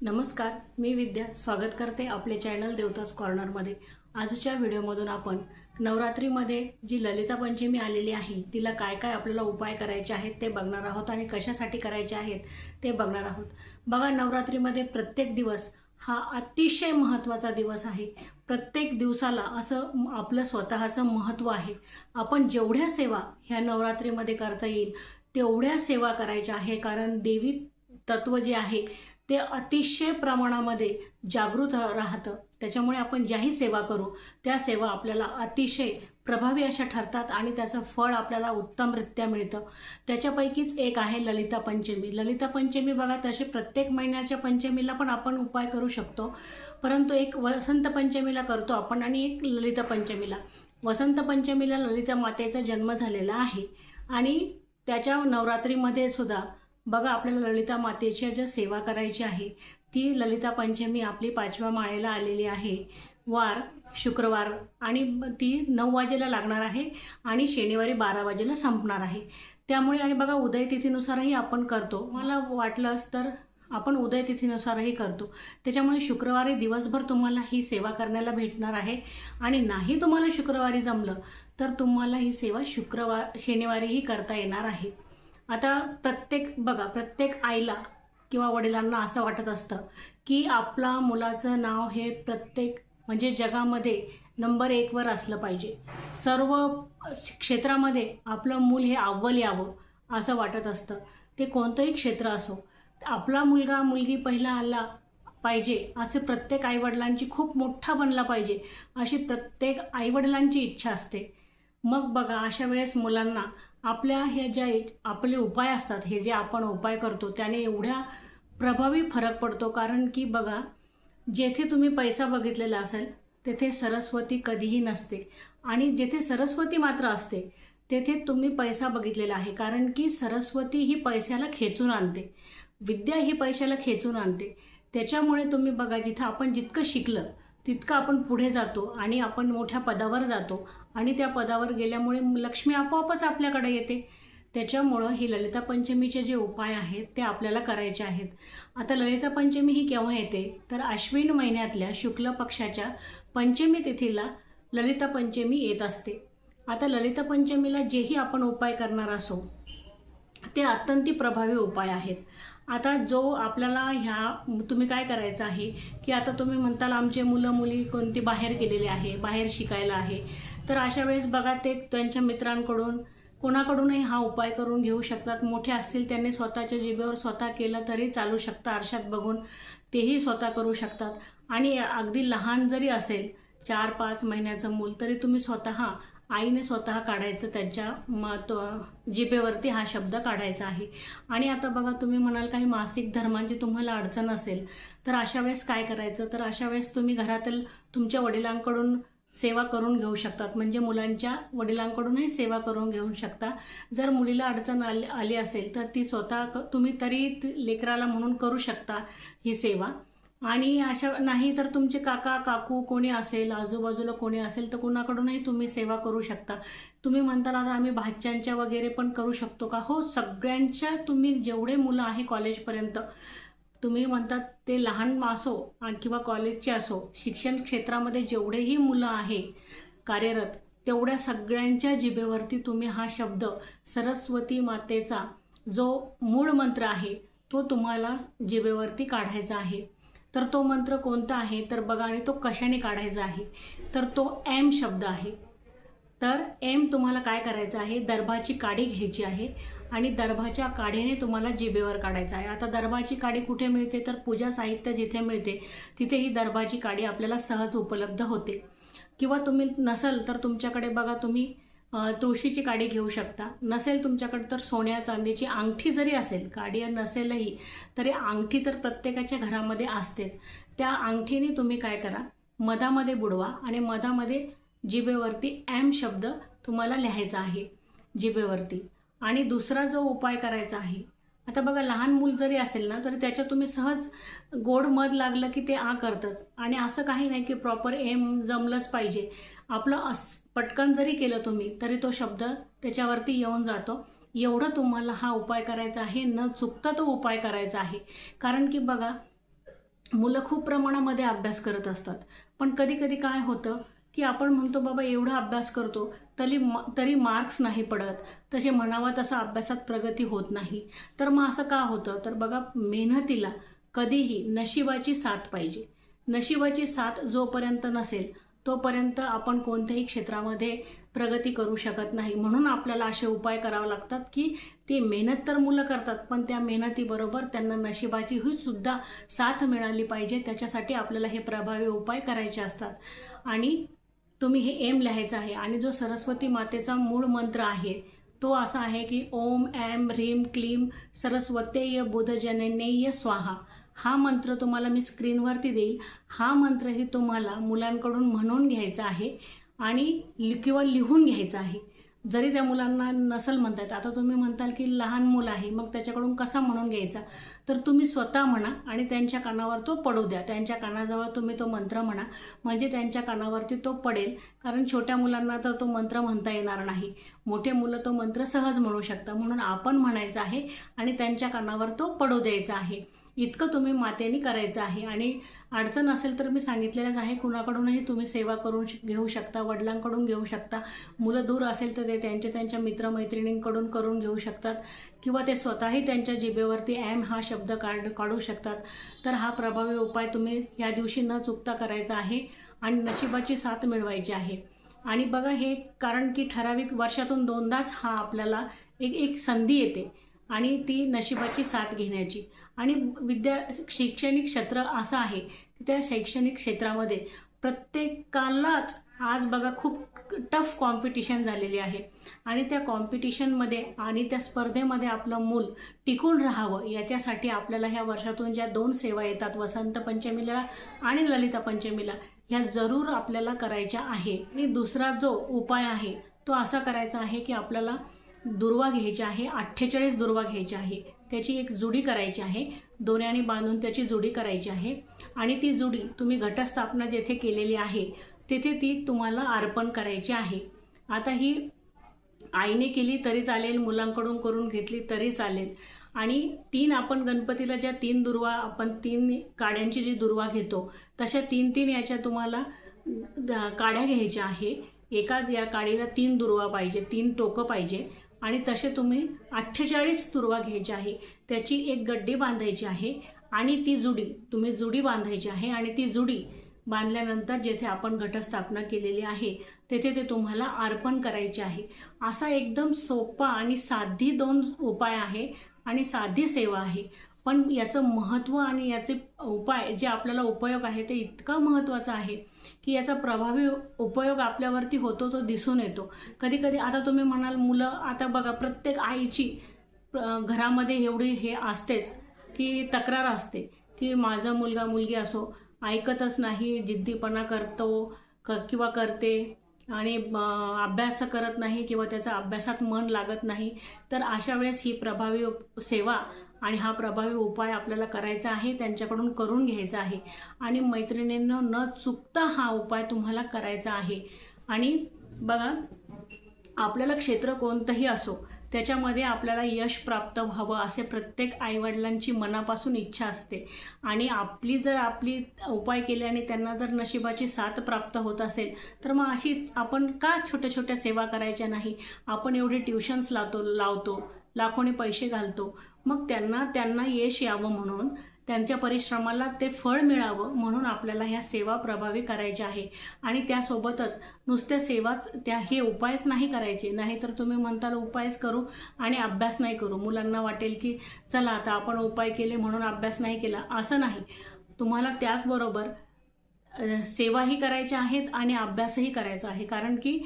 नमस्कार मी विद्या. स्वागत करते आपले चॅनल देवतास कॉर्नरमध्ये आजच्या व्हिडिओमधून आपण नवरात्रीमध्ये जी ललिता पंचमी आलेली आहे तिला काय काय आपल्याला उपाय करायचे आहेत ते बघणार आहोत आणि कशासाठी करायचे आहेत ते बघणार आहोत. बघा नवरात्रीमध्ये प्रत्येक दिवस हा अतिशय महत्त्वाचा दिवस आहे. प्रत्येक दिवसाला असं आपलं स्वतःचं महत्त्व आहे. आपण जेवढ्या सेवा ह्या नवरात्रीमध्ये करता येईल तेवढ्या सेवा करायच्या आहे. कारण देवी तत्व जे आहे ते अतिशय प्रमाणामध्ये जागृत राहतं. त्याच्यामुळे आपण ज्याही सेवा करू त्या सेवा आपल्याला अतिशय प्रभावी अशा ठरतात आणि त्याचं फळ आपल्याला उत्तमरित्या मिळतं. त्याच्यापैकीच एक आहे ललिता पंचमी. ललिता पंचमी बघा तसे प्रत्येक महिन्याच्या पंचमीला पण आपण उपाय करू शकतो. परंतु एक वसंत पंचमीला करतो आपण आणि एक ललिता पंचमीला. वसंत पंचमीला ललिता मातेचा जन्म झालेला आहे आणि त्याच्या नवरात्रीमध्ये सुद्धा बघा आपल्याला ललिता मातेच्या ज्या सेवा करायची आहे ती ललिता पंचमी आपली पाचव्या माळेला आलेली आहे. वार शुक्रवार आणि ती नऊ वाजेला लागणार आहे आणि शनिवारी बारा वाजेला संपणार आहे. त्यामुळे आणि बघा उदय तिथीनुसारही आपण करतो. मला वाटलंच तर आपण उदय तिथीनुसारही करतो. त्याच्यामुळे शुक्रवारी दिवसभर तुम्हाला ही सेवा करण्याला भेटणार आहे. आणि नाही तुम्हाला शुक्रवारी जमलं तर तुम्हाला ही सेवा शुक्रवार शनिवारीही करता येणार आहे. आता प्रत्येक बघा प्रत्येक आईला किंवा वडिलांना असं वाटत असतं की आपला मुलाचं नाव हे प्रत्येक म्हणजे जगामध्ये नंबर एकवर असलं पाहिजे. सर्व क्षेत्रामध्ये आपलं मूल हे अव्वल यावं असं वाटत असतं. ते कोणतंही क्षेत्र असो आपला मुलगा मुलगी पहिला आला पाहिजे असे प्रत्येक आईवडिलांची खूप मोठा बनला पाहिजे अशी प्रत्येक आईवडिलांची इच्छा असते. मग बघा अशा वेळेस मुलांना आपल्या ह्या ज्या आपले उपाय असतात हे जे आपण उपाय करतो त्याने एवढ्या प्रभावी फरक पडतो. कारण की बघा जेथे तुम्ही पैसा बघितलेला असेल तेथे सरस्वती कधीही नसते. आणि जेथे सरस्वती मात्र असते तेथे तुम्ही पैसा बघितलेला आहे. कारण की सरस्वती ही पैशाला खेचून आणते. विद्या ही पैशाला खेचून आणते. त्याच्यामुळे तुम्ही बघा जिथं आपण जितकं शिकलं तितकं आपण पुढे जातो आणि आपण मोठ्या पदावर जातो आणि त्या पदावर गेल्यामुळे लक्ष्मी आपोआपच आपल्याकडे येते. त्याच्यामुळं हे ललिता पंचमीचे जे उपाय आहेत ते आपल्याला करायचे आहेत. आता ललिता पंचमी ही केव्हा येते? तर अश्विन महिन्यातल्या शुक्ल पक्षाच्या पंचमी तिथीला ललिता पंचमी येत असते. आता ललिता पंचमीला जेही आपण उपाय करणार असो ते अत्यंत प्रभावी उपाय आहेत. आता जो आपल्याला ह्या तुम्ही काय करायचं आहे की आता तुम्ही म्हणताल आमचे मुलं मुली कोणती बाहेर गेलेले आहे बाहेर शिकायला आहे. तर अशा वेळेस बघा ते त्यांच्या मित्रांकडून कोणाकडूनही हा उपाय करून घेऊ शकतात. मोठे असतील त्यांनी स्वतःच्या जिभेवर स्वतः केलं तरी चालू शकतं. आरशात बघून तेही स्वतः करू शकतात. आणि अगदी लहान जरी असेल चार पाच महिन्याचं मूल तरी तुम्ही स्वतः आईने स्वतः काढायचं त्यांच्या म तो जिभेवरती हा शब्द काढायचा आहे. आणि आता बघा तुम्ही म्हणाल काही मासिक धर्मांची तुम्हाला अडचण असेल तर अशा वेळेस काय करायचं? तर अशा वेळेस तुम्ही घरातील तुमच्या वडिलांकडून सेवा करून घेऊ शकतात. म्हणजे मुलांच्या वडिलांकडूनही सेवा करून घेऊ शकता. जर मुलीला अडचण आली आली असेल तर ती स्वतः क- तुम्ही तरी लेकराला म्हणून करू शकता ही सेवा. आणि अशा नाही तर तुमचे काका काकू कोणी असेल आजूबाजूला कोणी असेल तर कोणाकडूनही तुम्ही सेवा करू शकता. तुम्ही म्हणता आता आम्ही भाच्यांच्या वगैरे पण करू शकतो का? हो सगळ्यांच्या तुम्ही जेवढे मुलं आहे कॉलेजपर्यंत तुम्ही म्हणतात ते लहान असो आणि किंवा कॉलेजचे असो शिक्षण क्षेत्रामध्ये जेवढेही मुलं आहे कार्यरत तेवढ्या सगळ्यांच्या जिभेवरती तुम्ही हा शब्द सरस्वती मातेचा जो मूळ मंत्र आहे तो तुम्हाला जिभेवरती काढायचा आहे. तर तो मंत्र कोणता आहे? तर बघा आणि तो कशाने काढायचा आहे? तर तो एम शब्द आहे. तर एम तुम्हाला काय करायचं आहे? दर्भाची काडी घ्यायची आहे आणि दर्भाच्या काढीने तुम्हाला जिभेवर काढायचं आहे. आता दर्भाची काडी कुठे मिळते? तर पूजा साहित्य जिथे मिळते तिथे ही दर्भाची काडी आपल्याला सहज उपलब्ध होते. किंवा तुम्ही नसल तर तुमच्याकडे बघा तुम्ही तुळशीची काडी घेऊ शकता. नसेल तुमच्याकडे तर सोन्या चांदीची अंगठी जरी असेल काडी नसेलही तरी अंगठी तर प्रत्येकाच्या घरामध्ये असतेच. त्या अंगठीने तुम्ही काय करा मधामध्ये बुडवा आणि मधामध्ये जिभेवरती एम शब्द तुम्हाला लिहायचा आहे. जिभेवरती. आणि दुसरा जो उपाय करायचा आहे आता बघा लहान मूल जरी असेल ना तरी त्याच्यात तुम्ही सहज गोड मध लागलं की ते आ करतंच. आणि असं काही नाही की प्रॉपर एम जमलंच पाहिजे. आपलं अस पटकन जरी केलं तुम्ही तरी तो शब्द त्याच्यावरती येऊन जातो. एवढं तुम्हाला हा उपाय करायचा आहे न चुकता तो उपाय करायचा आहे. कारण की बघा मुलं खूप प्रमाणामध्ये अभ्यास करत असतात. पण कधी कधी काय होतं की आपण म्हणतो बाबा एवढा अभ्यास करतो तरी मा तरी मार्क्स नाही पडत. तसे म्हणावा तसा अभ्यासात प्रगती होत नाही. तर मग असं का होतं? तर बघा मेहनतीला कधीही नशिबाची साथ पाहिजे. नशिबाची साथ जोपर्यंत नसेल तोपर्यंत आपण कोणत्याही क्षेत्रामध्ये प्रगती करू शकत नाही. म्हणून आपल्याला असे उपाय करावे लागतात की ते मेहनत तर मुलं करतात पण त्या मेहनतीबरोबर त्यांना नशिबाची ही सुद्धा साथ मिळाली पाहिजे. त्याच्यासाठी आपल्याला हे प्रभावी उपाय करायचे असतात. आणि तुम्ही हे एम लिहायचं आहे. आणि जो सरस्वती मातेचा मूळ मंत्र आहे तो असा आहे की ओम ॲम ह्रीम क्लीम सरस्वतेय बुधजननेय स्वाहा. हा मंत्र तुम्हाला मी स्क्रीनवरती देईल. हा मंत्रही तुम्हाला मुलांकडून म्हणून घ्यायचा आहे आणि लि किंवा लिहून घ्यायचा आहे. जरी त्या मुलांना नसल म्हणतात आता तुम्ही म्हणताल की लहान मुलं आहे मग त्याच्याकडून कसा म्हणून घ्यायचा? तर तुम्ही स्वतः म्हणा आणि त्यांच्या कानावर तो पडू द्या. त्यांच्या कानाजवळ तुम्ही तो मंत्र म्हणा. म्हणजे त्यांच्या कानावरती तो पडेल कारण छोट्या मुलांना तर तो मंत्र म्हणता येणार नाही. मोठे मुलं तो मंत्र सहज म्हणू शकता म्हणून आपण म्हणायचं आहे आणि त्यांच्या कानावर तो पडू द्यायचा आहे. इतकं तुम्ही मातेने करायचं आहे आणि अडचण असेल तर मी सांगितलेलंच आहे. कुणाकडूनही तुम्ही सेवा करून श- घेऊ शकता वडिलांकडून घेऊ शकता. मुलं दूर असेल तर ते त्यांच्या त्यांच्या मित्रमैत्रिणींकडून करून घेऊ शकतात किंवा ते स्वतःही त्यांच्या जिभेवरती ॲम हा शब्द काढ काढू शकतात. तर हा प्रभावी उपाय तुम्ही या दिवशी न चुकता करायचा आहे आणि नशिबाची साथ मिळवायची आहे. आणि बघा हे कारण की ठराविक वर्षातून दोनदाच हा आपल्याला एक एक संधी येते. आणि ती नशिबाची साथ घेण्याची. आणि विद्या शैक्षणिक क्षेत्र असं आहे की त्या शैक्षणिक क्षेत्रामध्ये प्रत्येकालाच आज बघा खूप टफ कॉम्पिटिशन झालेली आहे. आणि त्या कॉम्पिटिशनमध्ये आणि त्या स्पर्धेमध्ये आपलं मूल टिकून राहावं याच्यासाठी आपल्याला ह्या वर्षातून ज्या दोन सेवा येतात वसंत पंचमीला आणि ललिता पंचमीला ह्या जरूर आपल्याला करायच्या आहे. आणि दुसरा जो उपाय आहे तो असा करायचा आहे की आपल्याला दुर्वा घ्यायची आहे अठ्ठेचाळीस दुर्वा घ्यायची आहे. त्याची एक जुडी करायची आहे. दोऱ्याने बांधून त्याची जुडी करायची आहे. आणि ती जुडी तुम्ही घटस्थापना जेथे केलेली आहे तेथे ती तुम्हाला अर्पण करायची आहे. आता ही आईने केली तरी चालेल मुलांकडून करून घेतली तरी चालेल. आणि तीन आपण गणपतीला ज्या तीन दुर्वा आपण तीन काड्यांची जी दुर्वा घेतो तशा तीन तीन याच्या तुम्हाला काड्या घ्यायच्या आहे. एका या काडीला तीन दुर्वा पाहिजे तीन टोकं पाहिजे. आणि तसे तुम्ही अठ्ठेचाळीस तुरवा घ्यायची आहे. त्याची एक गड्डी बांधायची आहे आणि ती जुडी तुम्ही जुडी बांधायची आहे आणि ती जुडी बांधल्यानंतर जेथे आपण घटस्थापना केलेली आहे तेथे ते तुम्हाला अर्पण करायचे आहे. असा एकदम सोपा आणि साधी दोन उपाय आहे आणि साधी सेवा आहे. पण याचं महत्त्व आणि याचे उपाय जे आपल्याला उपयोग आहे ते इतका महत्त्वाचा आहे. की याचा प्रभावी उपयोग आपल्यावरती होतो तो दिसून येतो. कधी कधी आता तुम्ही म्हणाल मुलं आता बघा प्रत्येक आईची घरामध्ये एवढी हे असतेच की तक्रार असते की माझा मुलगा मुलगी असो ऐकतच नाही जिद्दीपणा करतो क किंवा करते. आणि अभ्यास करत नाही किंवा त्याचा अभ्यासात मन लागत नाही तर अशा वेळेस ही प्रभावी सेवा आणि हा प्रभावी उपाय आपल्याला करायचा आहे त्यांच्याकडून करून घ्यायचा आहे. आणि मैत्रिणींनं न चुकता हा उपाय तुम्हाला करायचा आहे. आणि बघा आपल्याला क्षेत्र कोणतंही असो त्याच्यामध्ये आपल्याला यश प्राप्त व्हावं असे प्रत्येक आईवडिलांची मनापासून इच्छा असते. आणि आपली जर आपली उपाय केले आणि त्यांना जर नशिबाची साथ प्राप्त होत असेल तर मग अशीच आपण का छोट्या छोट्या सेवा करायच्या नाही? आपण एवढे ट्युशन्स लावतो लावतो लाखोनी पैसे घालतो. मग त्यांना त्यांना यश यावं म्हणून त्यांच्या परिश्रमाला ते फळ मिळावं म्हणून आपल्याला ह्या सेवा प्रभावी करायच्या आहे. आणि त्यासोबतच नुसत्या सेवाच त्या हे उपायच नाही करायचे. नाहीतर तुम्ही म्हणताल उपायच करू आणि अभ्यास नाही करू. मुलांना वाटेल की चला आता आपण उपाय केले म्हणून अभ्यास नाही केला. असं नाही. तुम्हाला त्याचबरोबर सेवाही करायच्या आहेत आणि अभ्यासही करायचा आहे. कारण की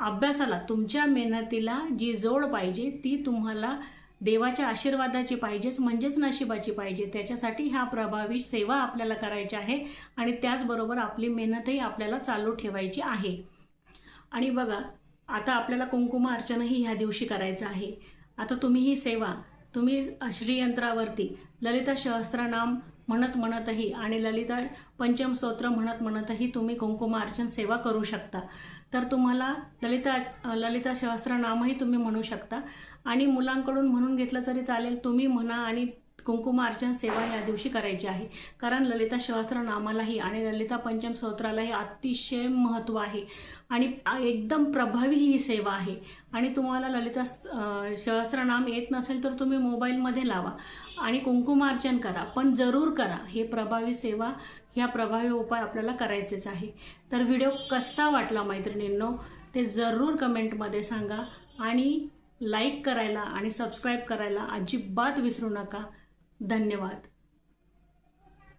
अभ्यासाला तुमच्या मेहनतीला जी जोड पाहिजे ती तुम्हाला देवाच्या आशीर्वादाची पाहिजेच म्हणजेच नशिबाची पाहिजे. त्याच्यासाठी ह्या प्रभावी सेवा आपल्याला करायची आहे आणि त्याचबरोबर आपली मेहनतही आपल्याला चालू ठेवायची आहे. आणि बघा आता आपल्याला कुंकुम अर्चनही ह्या दिवशी करायचं आहे. आता तुम्ही ही सेवा तुम्ही श्रीयंत्रावरती ललिता सहस्त्रनाम म्हणत म्हणतही आणि ललिता पंचम स्तोत्र म्हणत म्हणतही तुम्ही कुंकुमार्चन सेवा करू शकता. तर तुम्हाला ललिता ललिता सहस्त्रनामही तुम्ही म्हणू शकता. आणि मुलांकडून म्हणून घेतलं तरी चालेल. तुम्ही म्हणा आणि कुंकुमार्चन सेवा या दिवशी करायची आहे. कारण ललिता सहस्त्रनामालाही आणि ललिता पंचम स्तोत्रालाही अतिशय महत्त्व आहे. आणि एकदम प्रभावी ही सेवा आहे. आणि तुम्हाला ललिता सहस्त्रनाम येत नसेल तर तुम्ही मोबाईलमध्ये लावा आणि कुंकुमार्चन करा. पण जरूर करा. हे प्रभावी सेवा ह्या प्रभावी उपाय आपल्याला करायचेच आहे. तर व्हिडिओ कसा वाटला मैत्रिणींनो ते जरूर कमेंटमध्ये सांगा. आणि लाईक करायला आणि सबस्क्राईब करायला अजिबात विसरू नका. धन्यवाद.